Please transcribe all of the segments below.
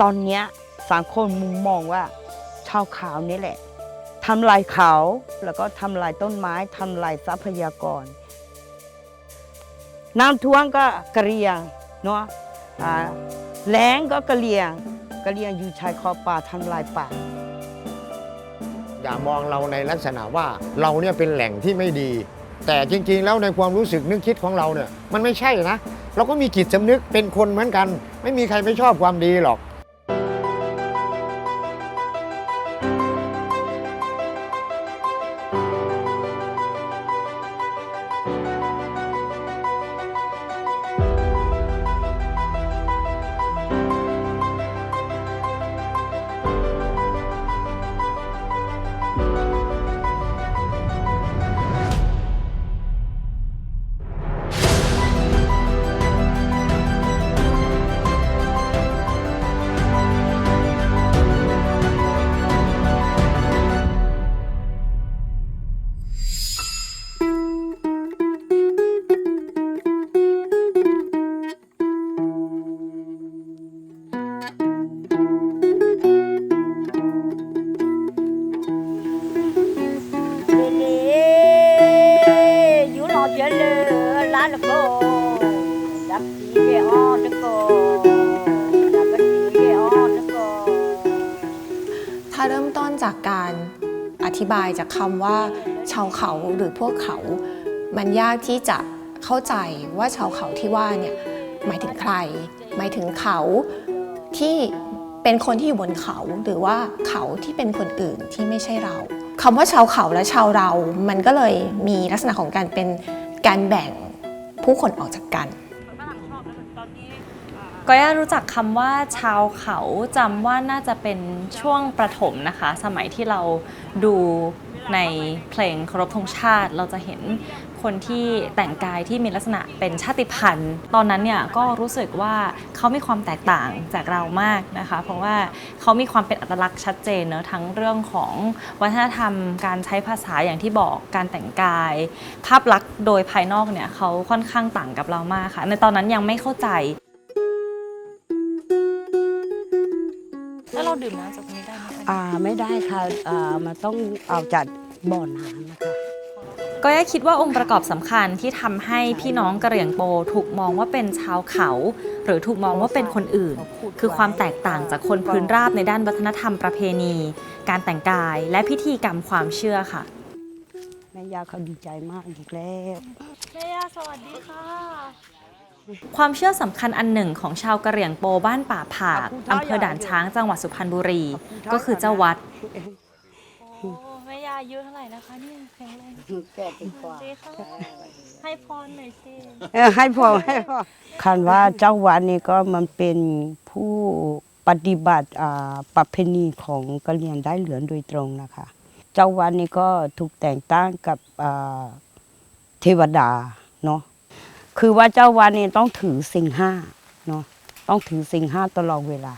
ตอนเนี้ยสังคมมุมมองว่าชาวขาวนี่แหละทำลายเขาแล้วก็ทำลายต้นไม้ทำลายทรัพยากร น้ำท่วมก็กระเรียงเนาะแล้งก็กระเรียงกระเรียงอยู่ชายขอบป่าทำลายป่า อย่ามองเราในลักษณะว่าเราเนี่ยเป็นแหล่งที่ไม่ดี แต่จริงๆ แล้วในความรู้สึกนึกคิดของเราเนี่ยมันไม่ใช่นะ เราก็มีจิตสำนึกเป็นคนเหมือนกัน ไม่มีใครไม่ชอบความดีหรอก ถ้าเริ่มต้นจากการอธิบายจากคำว่าชาวเขาหรือพวกเขา มันยากที่จะเข้าใจว่าชาวเขาที่ว่าเนี่ยหมายถึงใคร หมายถึงเขาที่เป็นคนที่อยู่บนเขาหรือว่าเขาที่เป็นคนอื่นที่ไม่ใช่เราคำว่าชาวเขาและชาวเรา มันก็เลยมีลักษณะของการเป็นการแบ่งผู้คนออกจากกัน ก็ย่ารู้จักคำว่าชาวเขาจำว่าน่าจะเป็นช่วงประถมนะคะ สมัยที่เราดูในเพลงเคารพธงชาติ เราจะเห็นคนที่แต่งกายที่มีลักษณะเป็นชาติพันธุ์ ตอนนั้นเนี่ยก็รู้สึกว่าเขามีความแตกต่างจากเรามากนะคะ เพราะว่าเขามีความเป็นอัตลักษณ์ชัดเจนเนอะทั้งเรื่องของวัฒนธรรม การใช้ภาษาอย่างที่บอกการแต่งกาย ภาพลักษณ์โดยภายนอกเนี่ยเขาค่อนข้างต่างกับเรามากค่ะ ในตอนนั้นยังไม่เข้าใจ ดื่มน้ำจากตรงนี้ได้ไหมคะอ่าไม่ได้ค่ะอ่ามันต้องเอาจากบ่อน้ำนะคะ ก็ย่าคิดว่าองค์ประกอบสำคัญที่ทำให้พี่น้องกะเหรี่ยงโปถูกมองว่าเป็นชาวเขา หรือถูกมองว่าเป็นคนอื่น คือความแตกต่างจากคนพื้นราบในด้านวัฒนธรรมประเพณี การแต่งกายและพิธีกรรมความเชื่อค่ะ แม่ยาเขาดีใจมากอีกแล้ว แม่ย่าสวัสดีค่ะ ความเชื่อสำคัญอันหนึ่งของชาวกะเหรี่ยงโปบ้านป่าผากอำเภอด่านช้างจังหวัดสุพรรณบุรี ก็คือเจ้าวัดโอ้แม่ย่าอายุเท่าไหร่นะคะเนี่ยแข็งแรงแปดสิบกว่าดีค่ะให้พรหน่อยสิเออให้พอให้พอคันว่าเจ้าวัดนี่ก็มันเป็นผู้ปฏิบัติอ่าประเพณีของกะเหรี่ยงได้เหลือนโดยตรงนะคะ เจ้าวัดนี่ก็ถูกแต่งตั้งกับอ่าเทวดาเนาะ คือว่าเจ้าวัดนี่ต้องถือสิ่งห้าเนาะต้องถือสิ่งห้าตลอดเวลา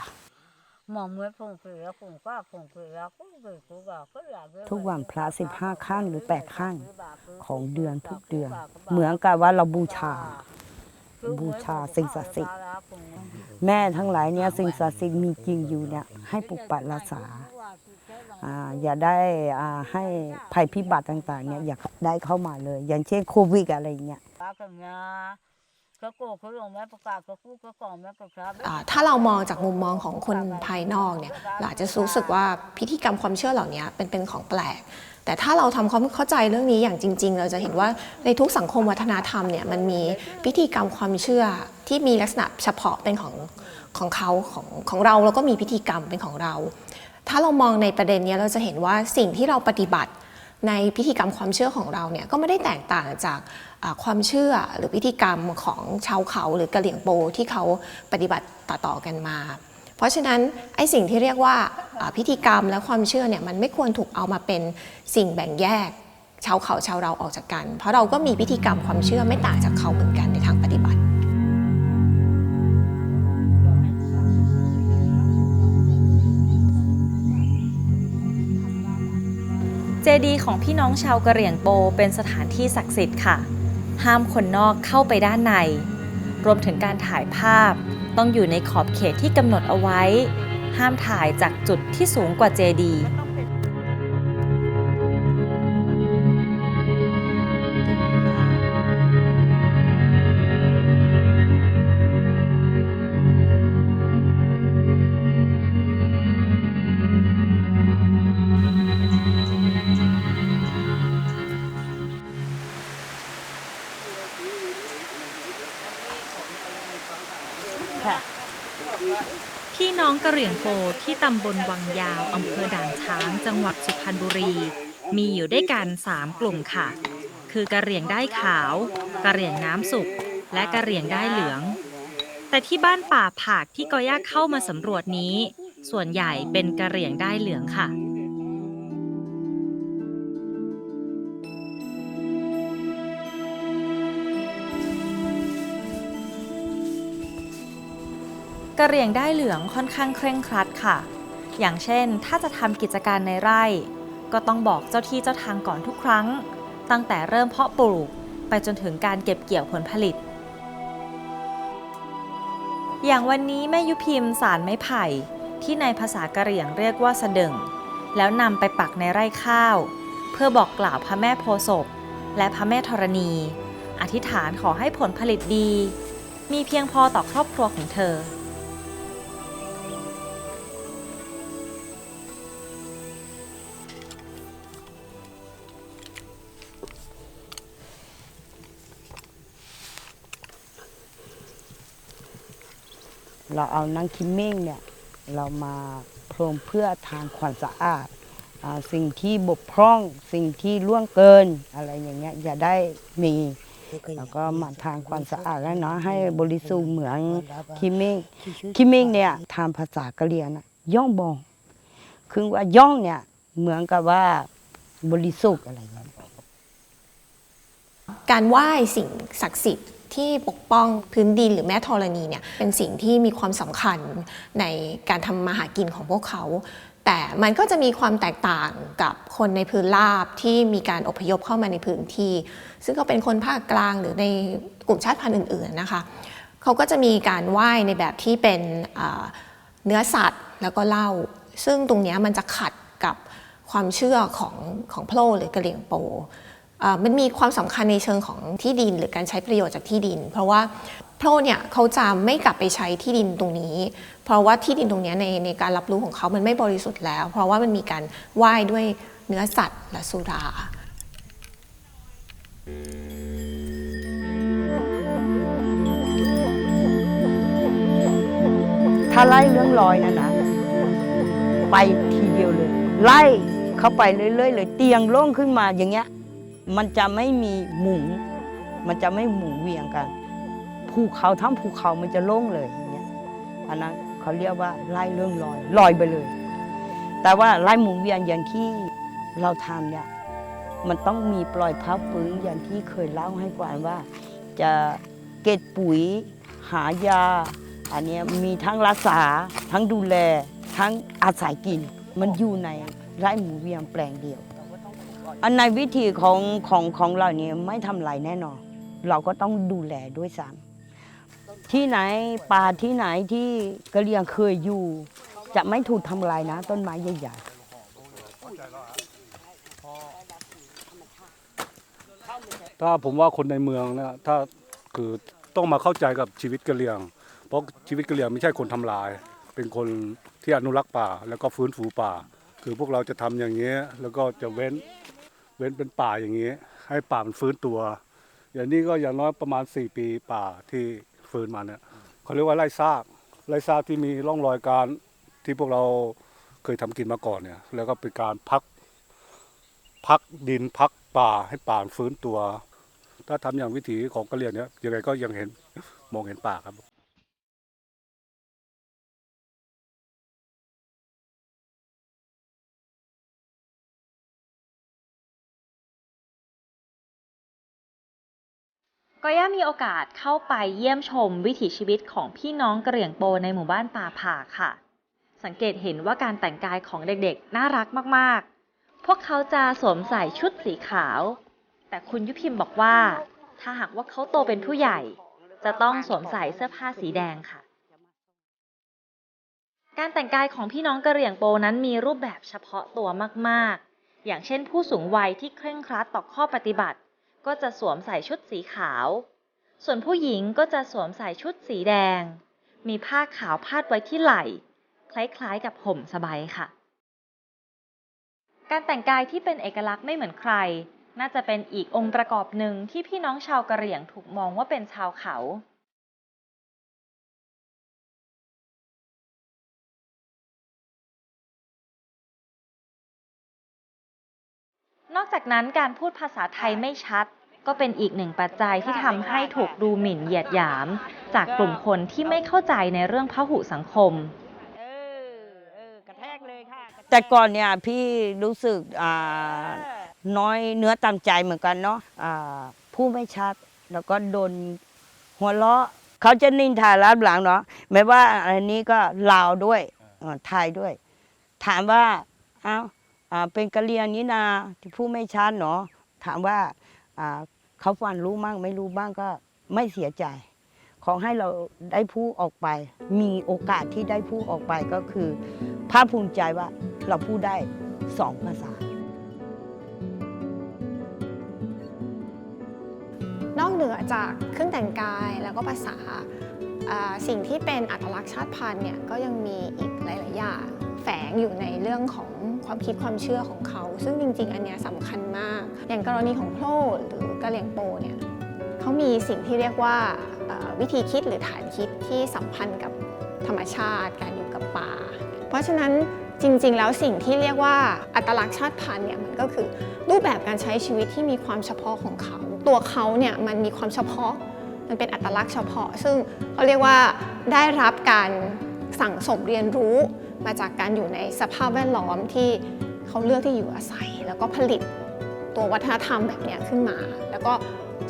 หมอเมื่อผงเกลือผงก้าผงเกลือก็เกลือกูก็ก็ทุกวันพระสิบห้าขั้นหรือแปดขั้นของเดือนทุกเดือน เหมือนกับว่าเราบูชา บูชาสิ่งศักดิ์สิทธิ์แม่ทั้งหลายเนี่ยสิ่งศักดิ์สิทธิ์มีจริงอยู่เนี่ยให้ปกปักรักษาอ่าอย่าได้อ่าให้ภัยพิบัติต่างๆเนี่ยอย่าได้เข้ามาเลย อย่างเช่นโควิดอะไรเงี้ยากันงาก็โกเขาลงแม่ประกาศก็คู่ก็กล่องแม่ประกาศถ้าเรามองจากมุมมองของคนภายนอกเนี่ยเราอาจจะรู้สึกว่าพิธีกรรมความเชื่อเหล่านี้เป็นเป็นของแปลก แต่ถ้าเราทำความเข้าใจเรื่องนี้อย่างจริง ๆ เราจะเห็นว่าในทุกสังคมวัฒนธรรมเนี่ยมันมีพิธีกรรมความเชื่อที่มีลักษณะเฉพาะเป็นของของเขาของของเราแล้วก็มีพิธีกรรมเป็นของเรา ถ้าเรามองในประเด็นนี้เราจะเห็นว่าสิ่งที่เราปฏิบัติในพิธีกรรมความเชื่อของเราเนี่ยก็ไม่ได้แตกต่างจาก ความเชื่อหรือพิธีกรรมของชาวเขาหรือกะเหรี่ยงโปที่เขาปฏิบัติต่อๆกันมา เพราะฉะนั้นไอ้สิ่งที่เรียกว่าอ่าพิธีกรรมและความเชื่อเนี่ยมันไม่ควรถูกเอามาเป็นสิ่งแบ่งแยกชาวเขาชาวเราออกจากกัน เพราะเราก็มีพิธีกรรมความเชื่อไม่ต่างจากเขาเหมือนกันในทางปฏิบัติเจดีย์ของพี่น้องชาวกะเหรี่ยงโปเป็นสถานที่ศักดิ์สิทธิ์ค่ะ ห้ามคนนอกเข้าไปด้านใน รวมถึงการถ่ายภาพ ต้องอยู่ในขอบเขตที่กำหนดเอาไว้ ห้ามถ่ายจากจุดที่สูงกว่าเจดีย์ะเหรี่ยงโปที่ตำบลวังยาวอำเภอด่านช้าง จังหวัดสุพรรณบุรี มีอยู่ด้วยกัน 3 กลุ่มค่ะ คือกะเหรี่ยงได้ขาว กะเหรี่ยงน้ำสุก และกะเหรี่ยงได้เหลือง แต่ที่บ้านป่าผากที่กอย่าเข้ามาสำรวจนี้ ส่วนใหญ่เป็นกะเหรี่ยงได้เหลืองค่ะ กะเหรี่ยงได้เหลืองค่อนข้างเคร่งครัดค่ะ อย่างเช่น ถ้าจะทำกิจการในไร่ ก็ต้องบอกเจ้าที่เจ้าทางก่อนทุกครั้ง ตั้งแต่เริ่มเพาะปลูก ไปจนถึงการเก็บเกี่ยวผลผลิต อย่างวันนี้แม่ยุพิมพ์สารไม้ไผ่ ที่ในภาษากะเหรี่ยงเรียกว่าสะดึงแล้วนำไปปักในไร่ข้าว เพื่อบอกกล่าวพระแม่โพศพ และพระแม่ธรณี อธิษฐานขอให้ผลผลิตดี มีเพียงพอต่อครอบครัวของเธอ เราเอานังคิมเม้งเนี่ยเรามาพรมเพื่อทางความสะอาดสิ่งที่บกพร่องสิ่งที่ล่วงเกินอะไรอย่างเงี้ยอย่าได้มีแล้วก็มาทางความสะอาดแล้วเนาะให้บริสุทธิ์เหมือนคิมเม้งคิมเม้งเนี่ยทางภาษากะเหรี่ยงนะย่องบอง คือว่าย่องเนี่ยเหมือนกับว่าบริสุทธิ์อะไรเงี้ยการไหว้สิ่งศักดิ์สิทธิ์ ที่ปกป้องพื้นดินหรือแม่ธรณีเนี่ยเป็นสิ่งที่มีความสำคัญในการทำมาหากินของพวกเขา แต่มันก็จะมีความแตกต่างกับคนในพื้นราบที่มีการอพยพเข้ามาในพื้นที่ ซึ่งก็เป็นคนภาคกลางหรือในกลุ่มชาติพันธุ์อื่น ๆนะคะเขาก็จะมีการไหว้ในแบบที่เป็นเนื้อสัตว์แล้วก็เหล้าซึ่งตรงนี้มันจะขัดกับความเชื่อของของโพลหรือกะเหรี่ยงโป มันมีความสำคัญในเชิงของที่ดิน หรือการใช้ประโยชน์จากที่ดิน เพราะว่าโพรเนี่ยเขาจะไม่กลับไปใช้ที่ดินตรงนี้ เพราะว่าที่ดินตรงนี้ในในการรับรู้ของเขามันไม่บริสุทธิ์แล้ว เพราะว่ามันมีการไหว้ด้วยเนื้อสัตว์และสุราถ้าไล่เรื่องรอยนะนะไปทีเดียวเลย ไล่เข้าไปเรื่อยๆเลย เตียงโล่งขึ้นมาอย่างเงี้ย มันจะไม่มีหมุนมันจะไม่หมุนเวียงกันภูเขาทั้งภูเขามันจะโล่งเลยอย่างเงี้ยอันนั้นเขาเรียกว่าไล่เรื่องลอยลอยไปเลย แต่ว่าไล่หมุนเวียนอย่างที่เราทำเนี่ยมันต้องมีปล่อยพับฟื้นอย่างที่เคยเล่าให้ฟังว่า จะเก็บปุ๋ย หายา อันนี้มีทั้งรักษา ทั้งดูแล ทั้งอาศัยกิน มันอยู่ในไร่หมูเวียงแปลงเดียว อันในวิธีของของของเราเนี่ยไม่ทำลายแน่นอน เราก็ต้องดูแลด้วยซ้ำที่ไหนป่าที่ไหนที่กะเรียงเคยอยู่ จะไม่ถูกทำลายนะ ต้นไม้ใหญ่ๆถ้าผมว่าคนในเมืองเนี่ยถ้าคือต้องมาเข้าใจกับชีวิตกระเหรี่ยง เพราะชีวิตกระเหรี่ยงไม่ใช่คนทำลาย เป็นคนที่อนุรักษ์ป่า แล้วก็ฟื้นฟูป่า คือพวกเราจะทำอย่างนี้แล้วก็จะเว้น เว้นเป็นป่าอย่างนี้ ให้ป่ามันฟื้นตัว อย่างนี้ก็อย่างน้อยประมาณ 4 ปีป่าที่ฟื้นมาเนี่ยเขาเรียกว่าไร่ซากไร่ซากที่มีร่องรอยการที่พวกเราเคยทำกินมาก่อนเนี่ย แล้วก็เป็นการพัก พักดินพักป่าให้ป่าฟื้นตัว ถ้าทำอย่างวิถีของกะเหรี่ยงเนี่ยยังไงก็ยังเห็นมองเห็นป่าครับ ก็ย่ามีโอกาสเข้าไปเยี่ยมชมวิถีชีวิตของพี่น้องกระเหรี่ยงโปในหมู่บ้านป่าผาค่ะ สังเกตเห็นว่าการแต่งกายของเด็กๆ น่ารักมากๆ พวกเขาจะสวมใส่ชุดสีขาว แต่คุณยุพิมบอกว่า ถ้าหากว่าเขาโตเป็นผู้ใหญ่ จะต้องสวมใส่เสื้อผ้าสีแดงค่ะ การแต่งกายของพี่น้องกระเหรี่ยงโปนั้นมีรูปแบบเฉพาะตัวมากๆ อย่างเช่นผู้สูงวัยที่เคร่งครัดต่อข้อปฏิบัติ ก็จะสวมใส่ชุดสีขาว ส่วนผู้หญิงก็จะสวมใส่ชุดสีแดง มีผ้าขาวพาดไว้ที่ไหล่ คล้ายๆกับห่มสบายค่ะ การแต่งกายที่เป็นเอกลักษณ์ไม่เหมือนใคร น่าจะเป็นอีกองค์ประกอบหนึ่งที่พี่น้องชาวกะเหรี่ยงถูกมองว่าเป็นชาวเขา นอกจากนั้นการพูดภาษาไทยไม่ชัด ก็เป็นอีกหนึ่งปัจจัยที่ทำให้ถูกดูหมิ่นเหยียดหยาม จากกลุ่มคนที่ไม่เข้าใจในเรื่องพหุสังคมเออเออกระแทกเลยค่ะกระทแต่ก่อนเนี่ยพี่รู้สึกอ่าเออน้อยเนื้อตามใจเหมือนกันเนาะอ่าพูดไม่ชัด แล้วก็โดนหัวเราะเขาจะนินทารับหลังเนาะไม่ว่าอันนี้ก็ลาวด้วยเอ่อไทยด้วย ถามว่า เอ้าอ่า เป็นกะเหรียงนี้นาที่พูดไม่ชัดเนาะถามว่าเขาฟังรู้มั่งไม่รู้บ้างก็ไม่เสียใจ ขอให้เราได้พูดออกไป มีโอกาสที่ได้พูดออกไปก็คือภาคภูมิใจว่าเราพูดได้สองภาษานอกเหนือจากเครื่องแต่งกายแล้วก็ภาษาสิ่งที่เป็นอัตลักษณ์ชาติพันธุ์เนี่ยก็ยังมีอีกหลาย ๆ อย่าง ฝงอยู่ในเรื่องของความคิดความเชื่อของเขา ซึ่งจริง ๆ อันเนี้ยสำคัญมาก อย่างกรณีของโพลหรือกะเหรี่ยงโปเนี่ยเขามีสิ่งที่เรียกว่าวิธีคิดหรือฐานคิดที่สัมพันธ์กับธรรมชาติ การอยู่กับป่า เพราะฉะนั้นจริง ๆ แล้วสิ่งที่เรียกว่าอัตลักษณ์ชาติพันธุ์เนี่ยมันก็คือรูปแบบการใช้ชีวิตที่มีความเฉพาะของเขา ตัวเขาเนี่ยมันมีความเฉพาะมันเป็นอัตลักษณ์เฉพาะ ซึ่งเขาเรียกว่าได้รับการสั่งสมเรียนรู้ มาจากการอยู่ในสภาพแวดล้อมที่เขาเลือกที่อยู่อาศัย แล้วก็ผลิตตัววัฒนธรรมแบบนี้ขึ้นมา แล้วก็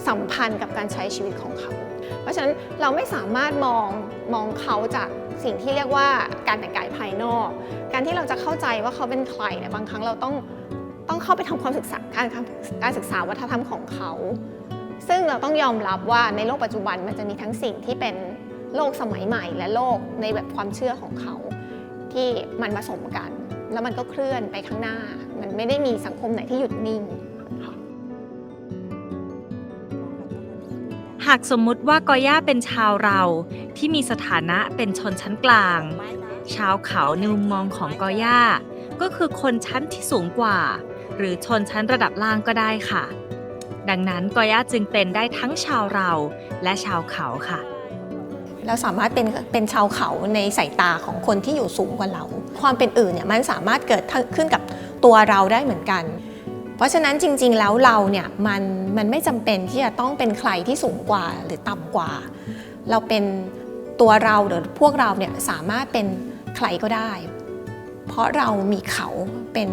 สัมพันธ์กับการใช้ชีวิตของเขา เพราะฉะนั้นเราไม่สามารถมองมองเขาจากสิ่งที่เรียกว่าการแต่งกายภายนอก การที่เราจะเข้าใจว่าเขาเป็นใครเนี่ยบางครั้งเราต้องต้องเข้าไปทำความศึกษาการการศึกษาวัฒนธรรมของเขา ซึ่งเราต้องยอมรับว่าในโลกปัจจุบันมันจะมีทั้งสิ่งที่เป็นโลกสมัยใหม่ และโลกในแบบความเชื่อของเขา ที่มันผสมกัน แล้วมันก็เคลื่อนไปข้างหน้า มันไม่ได้มีสังคมไหนที่หยุดนิ่งค่ะหากสมมุติว่ากอย่าเป็นชาวเราที่มีสถานะเป็นชนชั้นกลาง ชาวเขาในมุมมองของกอย่าก็คือคนชั้นที่สูงกว่า หรือชนชั้นระดับล่างก็ได้ค่ะ ดังนั้นกอย่าจึงเป็นได้ทั้งชาวเราและชาวเขาค่ะ เราสามารถเป็นเป็นชาวเขาในสายตาของคนที่อยู่สูงกว่าเรา ความเป็นอื่นเนี่ยมันสามารถเกิดขึ้นกับตัวเราได้เหมือนกัน เพราะฉะนั้นจริง ๆ แล้วเราเนี่ยมันมันไม่จำเป็นที่จะต้องเป็นใครที่สูงกว่าหรือต่ำกว่า เราเป็นตัวเราหรือพวกเราเนี่ยสามารถเป็นใครก็ได้ เพราะเรามีเขาเป็น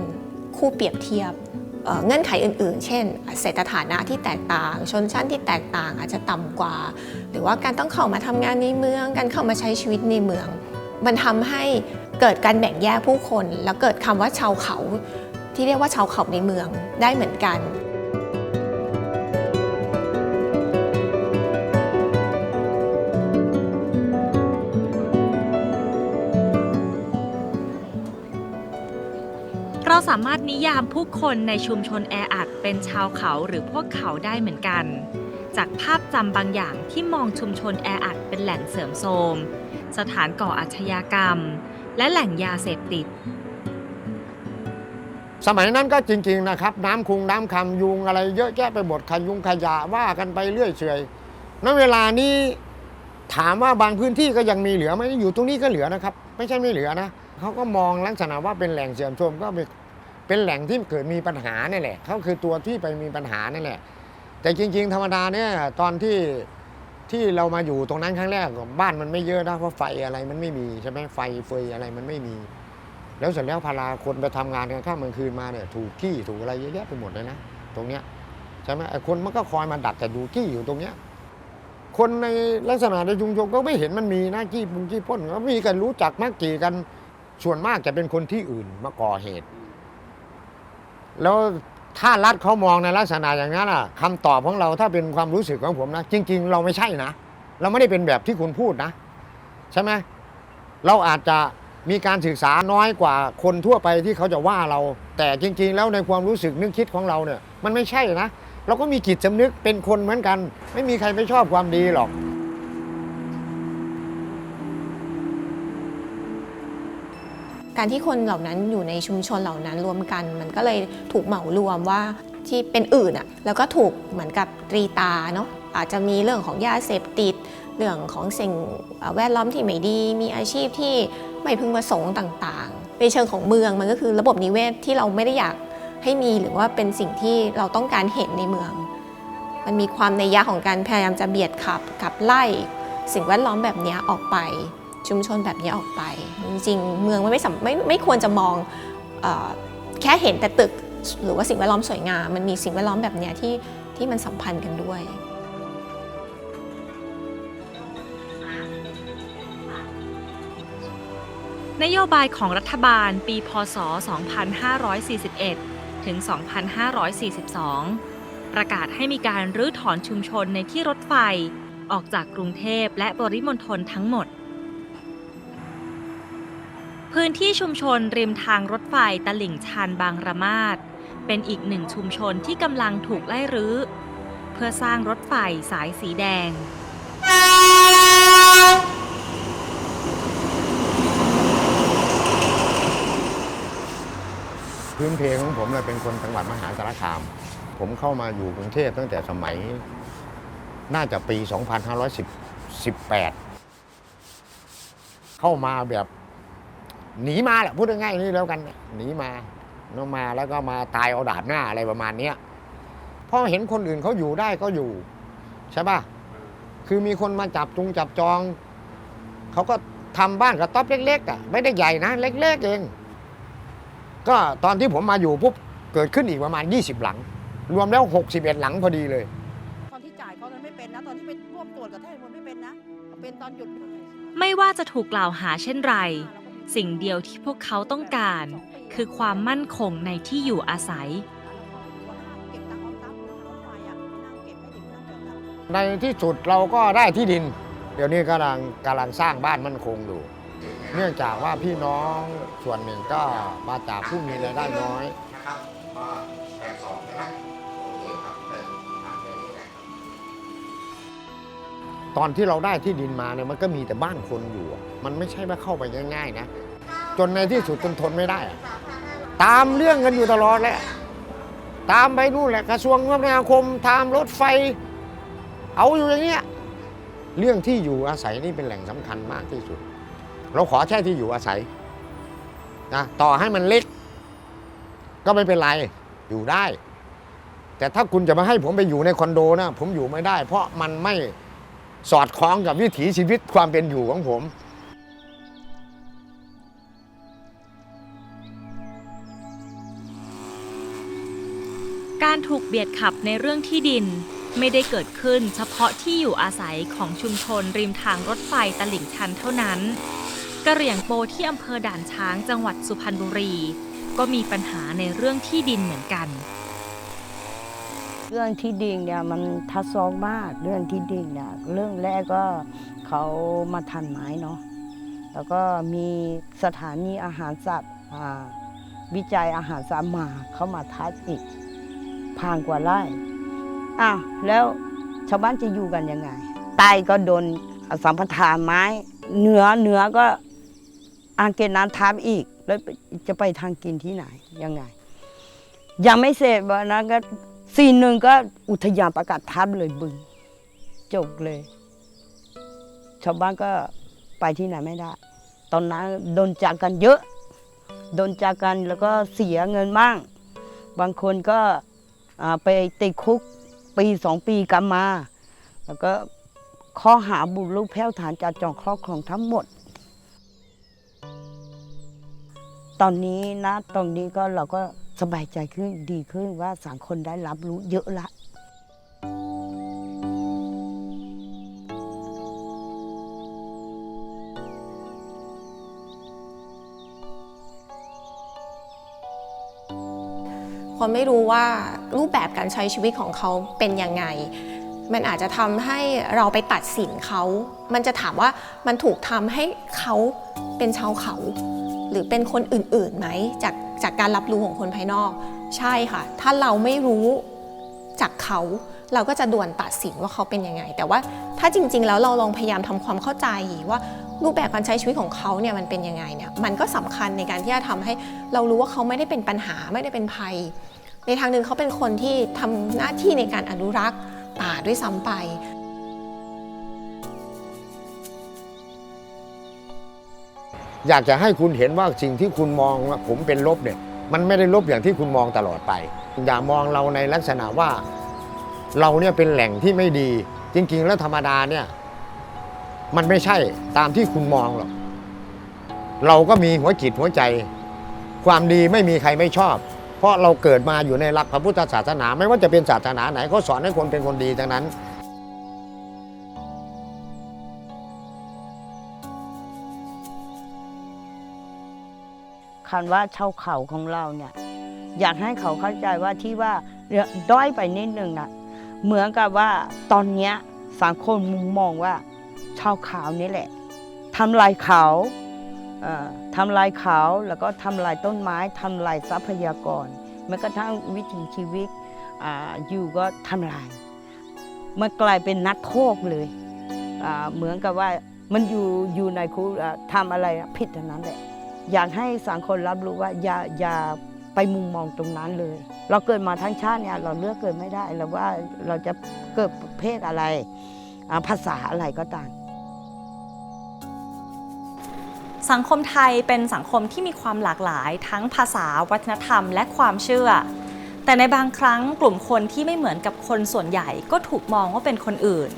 คู่เปรียบเทียบ เงื่อนไขอื่น ๆ เช่นเศรษฐฐานะที่แตกต่าง ชนชั้นที่แตกต่างอาจจะต่ำกว่า หรือว่าการต้องเข้ามาทำงานในเมือง การเข้ามาใช้ชีวิตในเมือง มันทำให้เกิดการแบ่งแยกผู้คน แล้วเกิดคำว่าชาวเขาที่เรียกว่าชาวเขาในเมืองได้เหมือนกัน เราสามารถนิยามผู้คนในชุมชนแออัดเป็นชาวเขาหรือพวกเขาได้เหมือนกัน จากภาพจำบางอย่างที่มองชุมชนแออัดเป็นแหล่งเสริมโทรมสถานก่ออาชญากรรม และแหล่งยาเสพติด สมัยนั้นก็จริง ๆนะครับ น้ำคุงน้ำคำยุงอะไรเยอะแยะไปหมดขยุงขยะว่ากันไปเรื่อยเฉยณเวลานี้ถามว่าบางพื้นที่ก็ยังมีเหลือไหมอยู่ตรงนี้ก็เหลือนะครับ ไม่ใช่ไม่เหลือนะเขาก็มองลักษณะว่าเป็นแหล่งเสื่อมโทรมก็ เป็นแหล่งที่เกิดมีปัญหานี่แหละเขาคือตัวที่ไปมีปัญหานั่แหละ แต่จริง ๆ ธรรมดาเนี่ยตอนที่ที่เรามาอยู่ตรงนั้นครั้งแรกบ้านมันไม่เยอะนะเพราะไฟอะไรมันไม่มีใช่ไหมไฟเฟยอะไรมันไม่มี แล้วเสร็จแล้วพาราคนไปทำงานกันข้ามกลางคืนมาเนี่ยถูกขี้ถูกอะไรเยอะแยะไปหมดเลยนะตรงเนี้ยใช่ไหมไอ้คนมันก็คอยมาดักแต่ดูขี้อยู่ตรงเนี้ยคนในลักษณะในชุมชนก็ไม่เห็นมันมีนะขี้ปุงขี้พ่นก็มีกันรู้จักมักจีกันส่วนมากจะเป็นคนที่อื่นมาก่อเหตุ แล้วถ้ารัฐเขามองในลักษณะอย่างนั้นอะคำตอบของเราถ้าเป็นความรู้สึกของผมนะ จริง ๆ เราไม่ใช่นะ เราไม่ได้เป็นแบบที่คุณพูดนะ ใช่ไหมเราอาจจะมีการศึกษาน้อยกว่าคนทั่วไปที่เขาจะว่าเรา แต่จริง ๆ แล้วในความรู้สึกนึกคิดของเราเนี่ย มันไม่ใช่นะ เราก็มีจิตสำนึกเป็นคนเหมือนกัน ไม่มีใครไม่ชอบความดีหรอก การที่คนเหล่านั้นอยู่ในชุมชนเหล่านั้นรวมกัน มันก็เลยถูกเหมารวมว่าที่เป็นอื่นอะแล้วก็ถูกเหมือนกับตรีตาเนาะอาจจะมีเรื่องของยาเสพติด เรื่องของสิ่งแวดล้อมที่ไม่ดี มีอาชีพที่ไม่พึงประสงค์ต่างๆ ในเชิงของเมืองมันก็คือระบบนิเวศที่เราไม่ได้อยากให้มีหรือว่าเป็นสิ่งที่เราต้องการเห็นในเมือง มันมีความในยะของการพยายามจะเบียดขับขับไล่ สิ่งแวดล้อมแบบนี้ออกไป ชุมชนแบบนี้ออกไป จริงๆ เมืองมันไม่สำไม่ไม่ควรจะมองอแค่เห็นแต่ตึกหรือว่าสิ่งแวดล้อมสวยงาม มันมีสิ่งแวดล้อมแบบนี้ที่ที่มันสัมพันธ์กันด้วยนโยบายของรัฐบาลปีพศ 2541 ถึง 2542 ประกาศให้มีการรื้อถอนชุมชนในที่รถไฟ ออกจากกรุงเทพและปริมณฑลทั้งหมด พื้นที่ชุมชนริมทางรถไฟตลิ่งชันบางระมาดเป็นอีกหนึ่งชุมชนที่กำลังถูกไล่รื้อ เพื่อสร้างรถไฟสายสีแดง พื้นเพของผมเนี่ยเป็นคนจังหวัดมหาสารคาม ผมเข้ามาอยู่กรุงเทพตั้งแต่สมัย น่าจะปี 2518 เข้ามาแบบ หนีมาแหละพูดง่ายๆนี่แล้วกันเนี่ยหนีมาเนอะมาแล้วก็มาตายเอาดาบหน้าอะไรประมาณเนี้ยเพราะเห็นคนอื่นเขาอยู่ได้ก็อยู่ ใช่ป่ะคือมีคนมาจับจุงจับจอง เขาก็ทำบ้านกระต๊อบเล็กๆอะไม่ได้ใหญ่นะ เล็กๆเอง ก็ตอนที่ผมมาอยู่ปุ๊บเกิดขึ้นอีกประมาณ 20 หลัง รวมแล้ว 61 หลังพอดีเลย ตอนที่จ่ายเขาเลยไม่เป็นนะ ตอนที่ไปร่วมตรวจกับท่านมันไม่เป็นนะ เป็นตอนหยุด ไม่ว่าจะถูกกล่าวหาเช่นไร สิ่งเดียวที่พวกเขาต้องการ คือความมั่นคงในที่อยู่อาศัย ในที่สุดเราก็ได้ที่ดิน เดี๋ยวนี้กำลังกำลังสร้างบ้านมั่นคงอยู่ เนื่องจากว่าพี่น้องส่วนหนึ่งก็มาจากผู้มีรายได้น้อยตอนที่เราได้ที่ดินมาเนี่ยมันก็มีแต่บ้านคนอยู่ มันไม่ใช่ว่าเข้าไปง่ายๆนะ จนในที่สุดจนทนไม่ได้อะตามเรื่องกันอยู่ตลอดแหละ ตามไปนู่นแหละกระทรวงคมนาคมตามรถไฟ เอาอยู่อย่างเงี้ยเรื่องที่อยู่อาศัยนี่เป็นแหล่งสำคัญมากที่สุด เราขอแค่ที่อยู่อาศัยนะต่อให้มันเล็ก ก็ไม่เป็นไรอยู่ได้ แต่ถ้าคุณจะมาให้ผมไปอยู่ในคอนโดนะผมอยู่ไม่ได้ เพราะมันไม่สอดคล้องกับวิถีชีวิตความเป็นอยู่ของผม การถูกเบียดขับในเรื่องที่ดิน ไม่ได้เกิดขึ้นเฉพาะที่อยู่อาศัยของชุมชนริมทางรถไฟตลิ่งชันเท่านั้นกระเหรี่ยงโปที่อำเภอด่านช้างจังหวัดสุพรรณบุรี ก็มีปัญหาในเรื่องที่ดินเหมือนกัน เรื่องที่ดินเนี่ยมันทัดซ้อนมากเรื่องที่ดินเนี่ยเรื่องแรกก็เขามาทันไม้เนาะแล้วก็มีสถานีอาหารสัตว์อ่าวิจัยอาหารสัตว์มาเข้ามาทัดอีก พางกว่าไร่อ้าวแล้วชาวบ้านจะอยู่กันยังไง ใต้ก็โดนสัมปทานไม้ เหนือเหนือก็อ่างเก็บน้ำทับอีก แล้วจะไปทางกินที่ไหนยังไง ยังไม่เสร็จวันนั้นก็ซีนหนึ่งก็อุทยานประกาศทับเลยบึง จบเลย ชาวบ้านก็ไปที่ไหนไม่ได้ ตอนนั้นโดนจากกันเยอะ โดนจากกันแล้วก็เสียเงินบ้าง บางคนก็ ไปติดคุกปีสองปีกลับมา แล้วก็ข้อหาบุกรุกแพ้วฐานจัดจองครอบครองทั้งหมด ตอนนี้นะตรงนี้ก็เราก็สบายใจขึ้นดีขึ้นว่าสังคมได้รับรู้เยอะละ คนไม่รู้ว่ารูปแบบการใช้ชีวิตของเขาเป็นยังไง มันอาจจะทำให้เราไปตัดสินเขา มันจะถามว่ามันถูกทำให้เขาเป็นชาวเขา หรือเป็นคนอื่นๆไหมจากจากการรับรู้ของคนภายนอก ใช่ค่ะ ถ้าเราไม่รู้จากเขาเราก็จะด่วนตัดสินว่าเขาเป็นยังไง แต่ว่าถ้าจริง ๆ แล้วเราลองพยายามทำความเข้าใจว่ารูปแบบการใช้ชีวิตของเขาเนี่ยมันเป็นยังไงเนี่ยมันก็สำคัญในการที่จะทำให้เรารู้ว่าเขาไม่ได้เป็นปัญหาไม่ได้เป็นภัย ในทางหนึ่งเขาเป็นคนที่ทำหน้าที่ในการอนุรักษ์ป่าด้วยซ้ำไปอยากจะให้คุณเห็นว่าสิ่งที่คุณมองว่าผมเป็นลบเนี่ยมันไม่ได้ลบอย่างที่คุณมองตลอดไป อย่ามองเราในลักษณะว่า เราเนี่ยเป็นแหล่งที่ไม่ดี จริง ๆ แล้วธรรมดาเนี่ยมันไม่ใช่ตามที่คุณมองหรอกเราก็มีหัวจิตหัวใจ ความดีไม่มีใครไม่ชอบ ราะเราเกิดมาอยู่ในหลักพระพุทธศาสนา ไม่ว่าจะเป็นศาสนาไหนเขาสอนให้คนเป็นคนดีทั้งนั้นคันว่าชาวเขาของเราเนี่ย อยากให้เขาเข้าใจว่าที่ว่าด้อยไปนิดนึงนะเหมือนกับว่าตอนเนี้ยสังคมมุมมองว่าชาวเขานี่แหละทำลายเขาเอ่อ ทำลายเขาแล้วก็ทำลายต้นไม้ทำลายทรัพยากรแม้กระทั่งวิถีชีวิตออยู่ก็ทำลาย มันกลายเป็นนักโทษเลย เหมือนกับว่ามันอยู่อยู่ในคุกทำอะไรผิดทั้งนั้นแหละอยากให้สังคมรับรู้ว่าอย่าอย่าไปมุมมองตรงนั้นเลย เราเกิดมาทั้งชาติเนี่ยเราเลือกเกิดไม่ได้แล้วว่าเราจะเกิดเพศอะไรภาษาอะไรก็ต่าม สังคมไทยเป็นสังคมที่มีความหลากหลาย ทั้งภาษาวัฒนธรรม และความเชื่อ แต่ในบางครั้งกลุ่มคนที่ไม่เหมือนกับคนส่วนใหญ่ก็ถูกมองว่าเป็นคนอื่น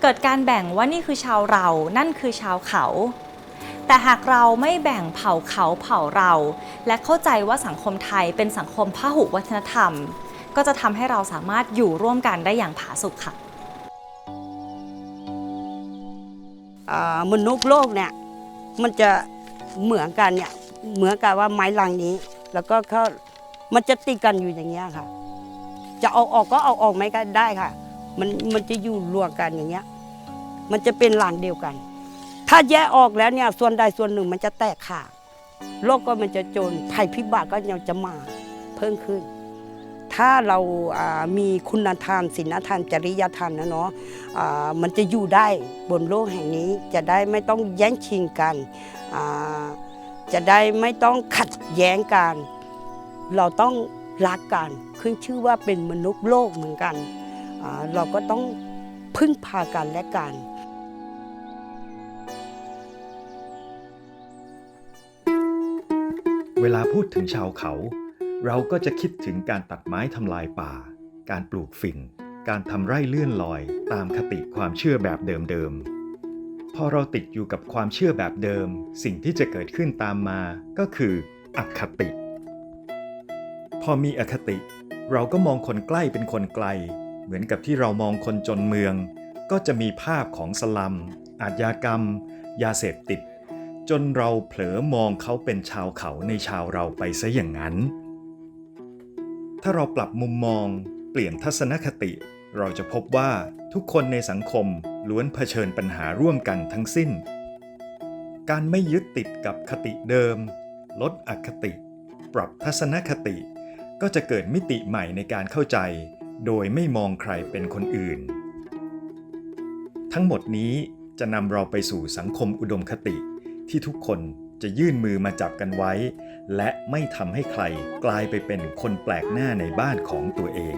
เกิดการแบ่งว่านี่คือชาวเรา นั่นคือชาวเขา แต่หากเราไม่แบ่งเผ่าเขาเผ่าเรา และเข้าใจว่าสังคมไทยเป็นสังคมพหุวัฒนธรรม ก็จะทำให้เราสามารถอยู่ร่วมกันได้อย่างผาสุกค่ะมนุษย์โลกเนี่ย มันจะเหมือนกันเนี่ยเหมือนกับว่าไม้ลังนี้ แล้วก็เขามันจะติดกันอยู่อย่างเงี้ยค่ะ จะเอาออกก็เอาออกไม่ก็ได้ค่ะ มันมันจะอยู่รวมกันอย่างเงี้ย มันจะเป็นหลังเดียวกัน ถ้าแยกออกแล้วเนี่ยส่วนใดส่วนหนึ่งมันจะแตกขาดโลกก็มันจะจนภัยพิบัติก็ยังจะมาเพิ่มขึ้น ถ้าเรามีคุณธรรมศีลธรรม จริยธรรมนะเนาะมันจะอยู่ได้บนโลกแห่งนี้จะได้ไม่ต้องแย่งชิงกัน จะได้ไม่ต้องขัดแย้งกัน เราต้องรักกันขึ้นชื่อว่าเป็นมนุษย์โลกเหมือนกัน เราก็ต้องพึ่งพากันและกันเวลาพูดถึงชาวเขา เราก็จะคิดถึงการตัดไม้ทำลายป่า การปลูกฝิ่น การทำไร่เลื่อนลอย ตามคติความเชื่อแบบเดิมๆ พอเราติดอยู่กับความเชื่อแบบเดิม สิ่งที่จะเกิดขึ้นตามมาก็คืออคติ พอมีอคติ เราก็มองคนใกล้เป็นคนไกล เหมือนกับที่เรามองคนจนเมือง ก็จะมีภาพของสลัม อาชญากรรม ยาเสพติด จนเราเผลอมองเขาเป็นชาวเขาในชาวเราไปซะอย่างนั้น ถ้าเราปรับมุมมอง เปลี่ยนทัศนคติ เราจะพบว่าทุกคนในสังคมล้วนเผชิญปัญหาร่วมกันทั้งสิ้น การไม่ยึดติดกับคติเดิม ลดอคติ ปรับทัศนคติ ก็จะเกิดมิติใหม่ในการเข้าใจ โดยไม่มองใครเป็นคนอื่น ทั้งหมดนี้จะนำเราไปสู่สังคมอุดมคติที่ทุกคนจะยื่นมือมาจับกันไว้ และไม่ทำให้ใครกลายไปเป็นคนแปลกหน้าในบ้านของตัวเอง